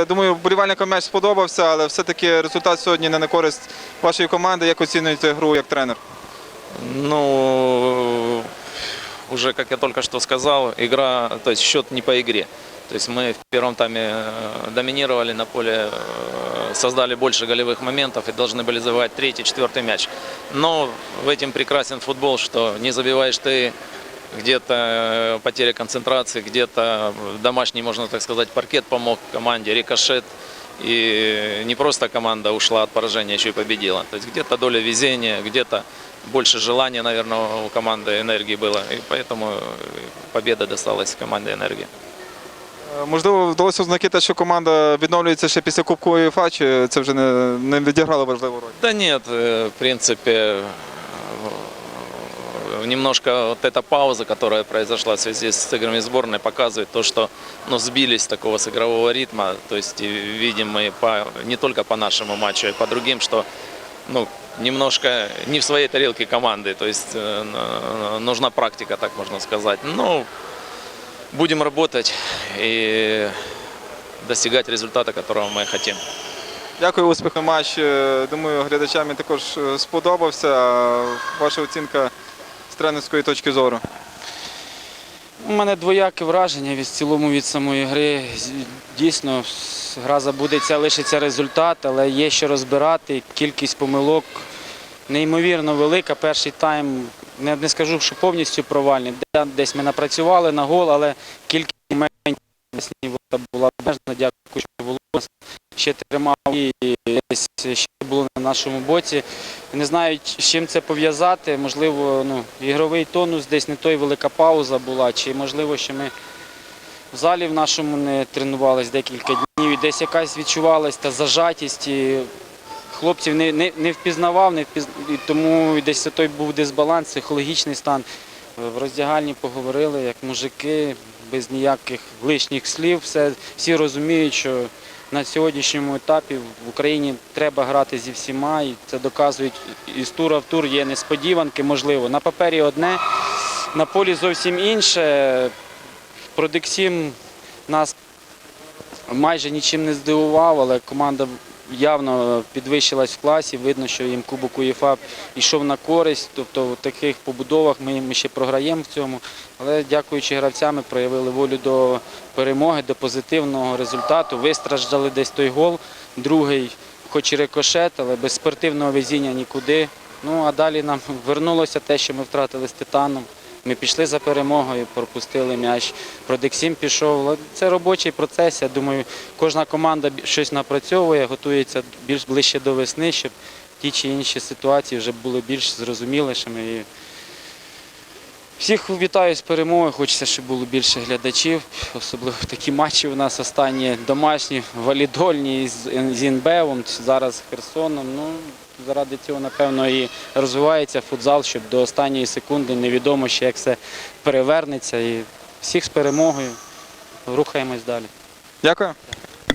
Я Думаю, вболівальникам м'яч сподобався, але все-таки результат сьогодні не на користь вашої команди. Як оцінюєте гру як тренер? Ну, уже, как я только что сказал, игра, то есть счет не по игре. То есть мы в первом тайме э, доминировали на поле, э, создали больше голевых моментов и должны были забивать третий, четвертый мяч. Но в этом прекрасен футбол, что не забиваешь ты, где-то э, потеря концентрации, где-то домашний, можно так сказать, паркет помог команде, рикошет. И не просто команда ушла от поражения, еще и победила. То есть где-то доля везения, где-то больше желания, наверное, у команды энергии было. И поэтому э, победа досталась команде энергии. Е, Можливо, вдалося ознаки те, що команда відновлюється ще після Кубку УЄФА, чи це вже не, не відіграло важливу роль? Да нет, э, в принципе, э, немножко вот эта пауза, которая произошла в связи с играми сборной, показывает то, что ну, сбились с такого с игрового ритма. То есть и видим мы по, не только по нашему матчу, и по другим, что ну, немножко не в своей тарелке команды. То есть э, н- нужна практика, так можно сказать. Ну, будем работать и достигать результата, которого мы хотим. Дякую, успіху матч. Е, Думаю, глядачам він також е, сподобався. А Ваша оцінка З тренерської точки зору. У мене двояке враження від цілому від самої гри. Дійсно, гра забудеться, лишиться результат, але є що розбирати. Кількість помилок неймовірно велика. Перший тайм не, не скажу, що повністю провальний. Де- Десь ми напрацювали на гол, але кількість моментів була обмежена. Дякую, що Волос ще тримав і десь ще було на нашому боці. Не знаю, з чим це пов'язати. Можливо, ну, ігровий тонус, десь не той велика пауза була, чи можливо, що ми в залі в нашому не тренувались декілька днів, і десь якась відчувалась та зажатість. І хлопців не, не, не впізнавав, не впіз... і тому десь той був дисбаланс, психологічний стан. В роздягальні поговорили, як мужики, без ніяких лишніх слів. Все, всі розуміють, що на сьогоднішньому етапі в Україні треба грати зі всіма, і це доказують із тура в тур. Є несподіванки, можливо. На папері одне, на полі зовсім інше. Продексім нас майже нічим не здивував, але команда явно підвищилась в класі. Видно, що їм Кубок УЄФА йшов на користь. Тобто в таких побудовах ми, ми ще програємо в цьому. Але дякуючи гравцям, ми проявили волю до перемоги, до позитивного результату. Вистраждали десь той гол, другий, хоч і рикошет, але без спортивного везіння нікуди. Ну а далі нам вернулося те, що ми втратили з титаном. Ми пішли за перемогою, пропустили м'яч. Продексім пішов. Це робочий процес. Я думаю, кожна команда щось напрацьовує, готується більш ближче до весни, щоб ті чи інші ситуації вже були більш зрозумілішими. Всіх вітаю з перемогою. Хочеться, щоб було більше глядачів. Особливо такі матчі у нас останні домашні, валідольні з Інбевом, зараз з Херсоном. Ну, заради цього, напевно, і розвивається футзал, щоб до останньої секунди невідомо ще як все перевернеться. І всіх з перемогою. Рухаємось далі. Дякую.